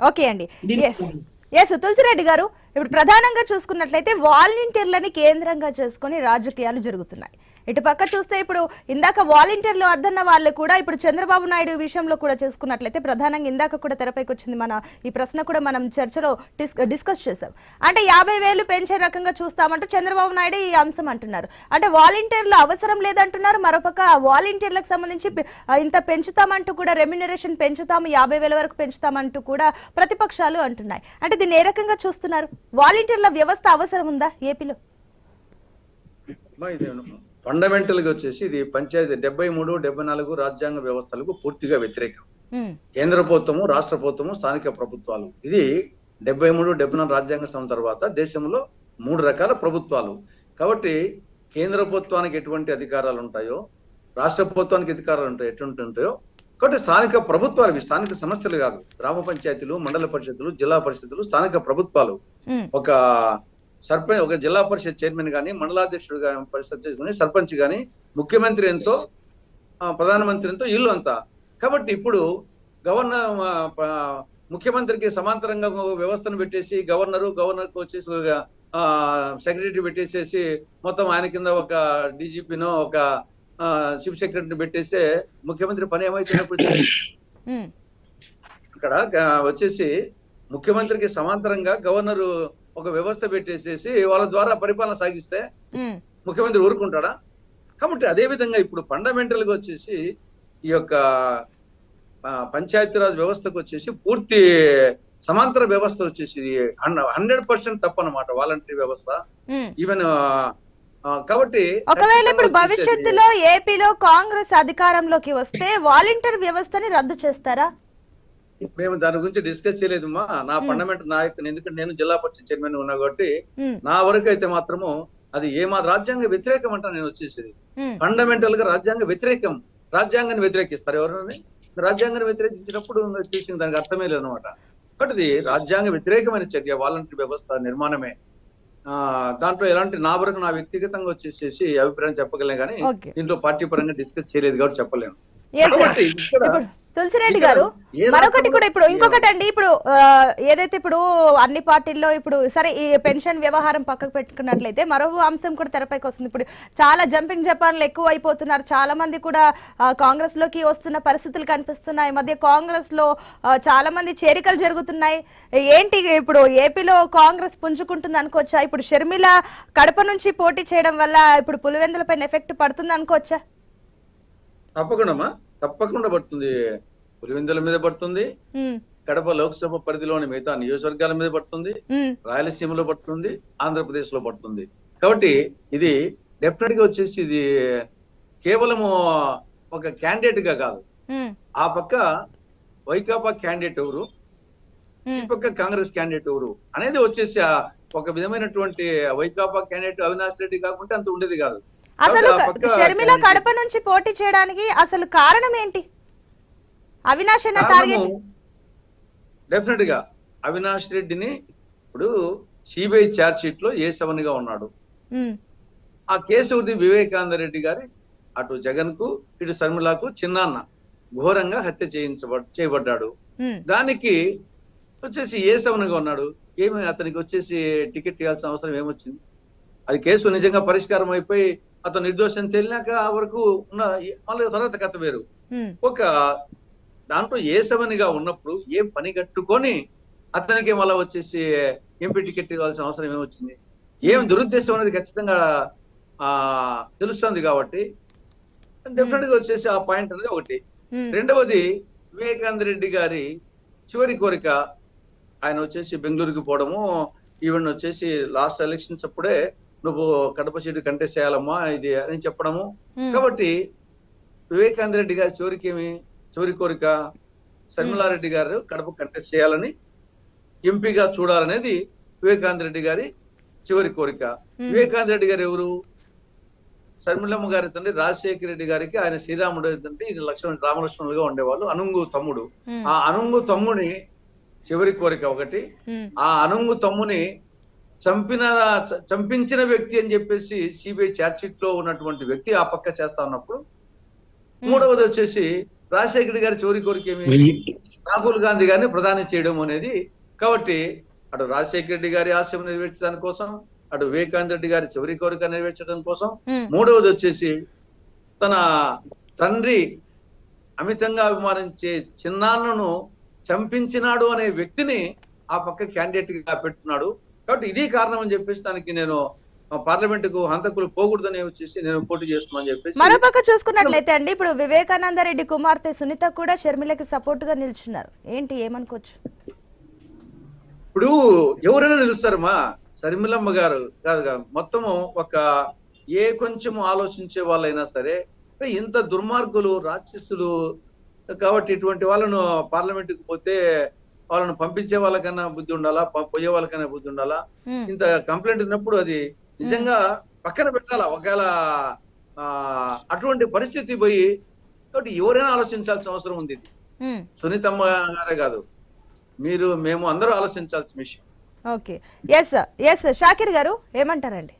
Okay అండి. Yes yes Tulasi Reddy గారు ఇప్పుడు ప్రధానంగా చూసుకున్నట్లయితే వాలంటీర్లని కేంద్రంగా చేసుకొని రాజకీయాలు జరుగుతున్నాయి. ఇటు పక్క చూస్తే ఇప్పుడు ఇందాక వాలంటీర్లు అద్దన్న వాళ్ళు కూడా ఇప్పుడు చంద్రబాబు నాయుడు విషయంలో కూడా చూసుకున్నట్లయితే ప్రధానంగా ఇందాక కూడా తెరపైకి వచ్చింది మన ఈ ప్రశ్న కూడా మనం చర్చలో డిస్కస్ చేసాం అంటే యాభై వేలు పెంచే రకంగా చూస్తామంటూ చంద్రబాబు నాయుడు ఈ అంశం అంటున్నారు. అంటే వాలంటీర్లు అవసరం లేదంటున్నారు. మరోపక్క వాలంటీర్లకు సంబంధించి ఇంత పెంచుతామంటూ కూడా రెమ్యునరేషన్ పెంచుతాము యాభై వేల వరకు పెంచుతామంటూ కూడా ప్రతిపక్షాలు అంటున్నాయి. అంటే దీన్ని ఏ రకంగా చూస్తున్నారు? వాలంటీర్ల వ్యవస్థ అవసరం ఉందా ఏపీలో? అమ్మా, ఇది ఫండమెంటల్గా వచ్చేసి ఇది పంచాయతీ డెబ్బై మూడు డెబ్బై నాలుగు రాజ్యాంగ వ్యవస్థలకు పూర్తిగా వ్యతిరేకం. కేంద్ర ప్రభుత్వము రాష్ట్ర ప్రభుత్వము స్థానిక ప్రభుత్వాలు. ఇది డెబ్బై మూడు డెబ్బై నాలుగు రాజ్యాంగ సంవత్సరం తర్వాత దేశంలో మూడు రకాల ప్రభుత్వాలు. కాబట్టి కేంద్ర ప్రభుత్వానికి ఎటువంటి అధికారాలు ఉంటాయో రాష్ట్ర ప్రభుత్వానికి అధికారాలు ఉంటాయో ఎటువంటి ఉంటాయో కాబట్టి స్థానిక ప్రభుత్వాలు ఇవి. స్థానిక సంస్థలు కాదు. గ్రామ పంచాయతీలు మండల పరిషత్తులు జిల్లా పరిషత్తులు స్థానిక ప్రభుత్వాలు. ఒక సర్పంచ్ ఒక జిల్లా పరిషత్ చైర్మన్ గాని మండలాధ్యక్షుడు గాని పరిషత్ కానీ సర్పంచ్ గాని ముఖ్యమంత్రి ఎంతో ప్రధానమంత్రి ఎంతో ఇల్లు అంతా. కాబట్టి ఇప్పుడు గవర్నర్ ముఖ్యమంత్రికి సమాంతరంగా వ్యవస్థను పెట్టేసి గవర్నరు గవర్నర్కు వచ్చేసి సెక్రటరీ పెట్టేసేసి మొత్తం ఆయన కింద ఒక డీజీపీనో ఒక చీఫ్ సెక్రటరీ పెట్టేస్తే ముఖ్యమంత్రి పని ఏమైతున్నప్పుడు ఉమ్, ఇక్కడ వచ్చేసి ముఖ్యమంత్రికి సమాంతరంగా గవర్నరు ఒక వ్యవస్థ పెట్టేసేసి వాళ్ళ ద్వారా పరిపాలన సాగిస్తే ముఖ్యమంత్రి ఊరుకుంటాడా? కాబట్టి అదే విధంగా ఇప్పుడు ఫండమెంటల్గా వచ్చేసి ఈ యొక్క పంచాయతీరాజ్ వ్యవస్థకు వచ్చేసి పూర్తి సమాంతర వ్యవస్థ వచ్చేసి హండ్రెడ్ పర్సెంట్ తప్పనమాట వాలంటరీ వ్యవస్థ. ఈవెన్ కాబట్టి ఒకవేళ ఇప్పుడు భవిష్యత్తులో ఏపీలో కాంగ్రెస్ అధికారంలోకి వస్తే వాలంటీర్ వ్యవస్థని రద్దు చేస్తారా? మేము దాని గురించి డిస్కస్ చేయలేదమ్మా. నా ఫండమెంట్ నాయకుని ఎందుకంటే నేను జిల్లా పరిషత్ చైర్మన్ ఉన్నా కాబట్టి నా వరకు అయితే మాత్రము అది ఏ మా రాజ్యాంగ వ్యతిరేకం అంట నేను వచ్చేసేది. ఫండమెంటల్గా రాజ్యాంగ వ్యతిరేకం. రాజ్యాంగాన్ని వ్యతిరేకిస్తారు ఎవరైనా? రాజ్యాంగాన్ని వ్యతిరేకించినప్పుడు చేసిన దానికి అర్థమే లేదు అనమాట కాబట్టి ఇది రాజ్యాంగ వ్యతిరేకమైన చర్య వాలంటరీ వ్యవస్థ నిర్మాణమే. ఆ దాంట్లో ఎలాంటి నా వరకు నా వ్యక్తిగతంగా వచ్చేసేసి అభిప్రాయం చెప్పగలను కానీ దీంట్లో పార్టీ పరంగా డిస్కస్ చేయలేదు కాబట్టి చెప్పలేను. ఇప్పుడు తులసిరెడ్డి గారు మరొకటి కూడా ఇప్పుడు ఇంకొకటి అండి ఇప్పుడు ఏదైతే ఇప్పుడు అన్ని పార్టీల్లో ఇప్పుడు సరే ఈ పెన్షన్ వ్యవహారం పక్కకు పెట్టుకున్నట్లయితే మరో అంశం కూడా తెరపైకి వస్తుంది. ఇప్పుడు చాలా జంపింగ్ జపాన్లు ఎక్కువ అయిపోతున్నారు చాలా మంది కూడా కాంగ్రెస్లోకి వస్తున్న పరిస్థితులు కనిపిస్తున్నాయి. మధ్య కాంగ్రెస్లో చాలా మంది చేరికలు జరుగుతున్నాయి. ఏంటి ఇప్పుడు ఏపీలో కాంగ్రెస్ పుంజుకుంటుంది అనుకోవచ్చా? ఇప్పుడు షర్మిల కడప నుంచి పోటీ చేయడం వల్ల ఇప్పుడు పులివెందుల పైన ఎఫెక్ట్ పడుతుంది అనుకోవచ్చా? తప్పకుండా తప్పకుండా పడుతుంది. పులివెందుల మీద పడుతుంది. కడప లోక్సభ పరిధిలోని మిగతా నియోజకవర్గాల మీద పడుతుంది. రాయలసీమలో పడుతుంది. ఆంధ్రప్రదేశ్లో పడుతుంది. కాబట్టి ఇది డెఫినెట్గా వచ్చేసి ఇది కేవలము ఒక క్యాండిడేట్గా కాదు. ఆ పక్క వైకాపా క్యాండిడేట్ ఎవరు? ఈ. పక్క కాంగ్రెస్ క్యాండిడేట్ ఎవరు? అనేది వచ్చేసి ఒక విధమైనటువంటి వైకాపా క్యాండిడేట్ అవినాష్ రెడ్డి కాకుంటే అంత ఉండేది కాదు. అసలు షర్మిల కడప నుంచి పోటీ చేయడానికి అసలు కారణం ఏంటి? అవినాష్ అన్న టార్గెట్ డెఫినెట్గా అవినాష్ రెడ్డిని ఇప్పుడు సిబిఐ ఛార్జ్ షీట్లో ఏ సెవెన్గా ఉన్నాడు ఆ కేశవది వివేకానంద రెడ్డి గారి అటు జగన్కు ఇటు శర్మిలకు చిన్నాన్న ఘోరంగా హత్య చేయించబ చేయబడ్డాడు. దానికి వచ్చేసి ఏ సెవెన్గా ఉన్నాడు? ఏమి అతనికి వచ్చేసి టికెట్ ఇవ్వాల్సిన అవసరం ఏమొచ్చింది? అది కేసు నిజంగా పరిష్కారం అయిపోయి అతను నిర్దోషం తేలినాక వరకు ఉన్న మళ్ళీ తర్వాత కథ వేరు. ఒక దాంట్లో ఏ సెవెన్గా ఉన్నప్పుడు ఏ పని కట్టుకొని అతనికి మళ్ళీ వచ్చేసి ఎంపీ టికెట్ ఇవ్వాల్సిన అవసరం ఏమొచ్చింది? ఏం దురుద్దేశం అనేది ఖచ్చితంగా ఆ తెలుస్తుంది కాబట్టి డెఫినెట్గా వచ్చేసి ఆ పాయింట్ అనేది ఒకటి. రెండవది వివేకానంద రెడ్డి గారి చివరి కోరిక ఆయన వచ్చేసి బెంగళూరుకి పోవడము ఈవెన్ వచ్చేసి లాస్ట్ ఎలక్షన్స్ అప్పుడే నువ్వు కడప సీటు కంటెస్ట్ చేయాలమ్మా ఇది అని చెప్పడము. కాబట్టి వివేకానంద రెడ్డి గారి చివరికి ఏమి? చివరి కోరిక? శర్మిలారెడ్డి గారు కడప కంటెస్ట్ చేయాలని ఎంపీగా చూడాలనేది వివేకానంద రెడ్డి గారి చివరి కోరిక. వివేకానంద రెడ్డి గారు ఎవరు? శర్మిలమ్మ గారి తండ్రి రాజశేఖర రెడ్డి గారికి ఆయన శ్రీరాముడు తండ్రి ఇది లక్ష్మణ్ రామలక్ష్మణులుగా ఉండేవాళ్ళు అనుంగు తమ్ముడు. ఆ అనుంగు తమ్ముని చివరి కోరిక ఒకటి. ఆ అనుంగు తమ్ముని చంపిన చంపించిన వ్యక్తి అని చెప్పేసి సిబిఐ ఛార్జ్ షీట్లో ఉన్నటువంటి వ్యక్తి ఆ పక్క చేస్తా ఉన్నప్పుడు మూడవది వచ్చేసి రాజశేఖర్ గారి చివరి కోరిక ఏమి? రాహుల్ గాంధీ గారిని ప్రధాని చేయడం అనేది. కాబట్టి అటు రాజశేఖర రెడ్డి గారి ఆశయం నెరవేర్చడానికి కోసం అటు వివేకానంద రెడ్డి గారి చివరి కోరిక నెరవేర్చడం కోసం. మూడవది వచ్చేసి తన తండ్రి అమితంగా అభిమానించే చిన్నాన్నను చంపించినాడు అనే వ్యక్తిని ఆ పక్క క్యాండిడేట్గా పెడుతున్నాడు. కాబట్టి ఇది కారణం అని చెప్పేసి దానికి నేను పార్లమెంట్కు హంతకులు పోకూడదని వచ్చేసి నేను పోటీ చేస్తున్నాను చెప్పేసి మరోపక్క చూసుకున్నట్లయితే అండి ఇప్పుడు వివేకానంద రెడ్డి కుమార్తె సునీత కూడా షర్మిలకి సపోర్ట్గా నిల్చున్నారు ఏంటి ఏమనుకోవచ్చు ఇప్పుడు ఎవరైనా నిలుస్తారమ్మా శర్మిలమ్మ గారు కాదు. మొత్తము ఒక ఏ కొంచెం ఆలోచించే వాళ్ళైనా సరే ఇంత దుర్మార్గులు రాక్షసులు కాబట్టి ఇటువంటి వాళ్ళను పార్లమెంట్కి పోతే వాళ్ళను పంపించే వాళ్ళకన్నా బుద్ధి ఉండాలా? పోయే వాళ్ళకన్నా బుద్ధి ఉండాలా? ఇంత కంప్లైంట్ ఉన్నప్పుడు అది నిజంగా పక్కన పెట్టాలా? ఒకవేళ అటువంటి పరిస్థితి పోయి కాబట్టి ఎవరైనా ఆలోచించాల్సిన అవసరం ఉంది ఇది. సునీతమ్మ గారే కాదు. మీరు మేము అందరూ ఆలోచించాల్సిన విషయం. ఓకే. ఎస్ ఎస్ షాకిర్ గారు ఏమంటారండి?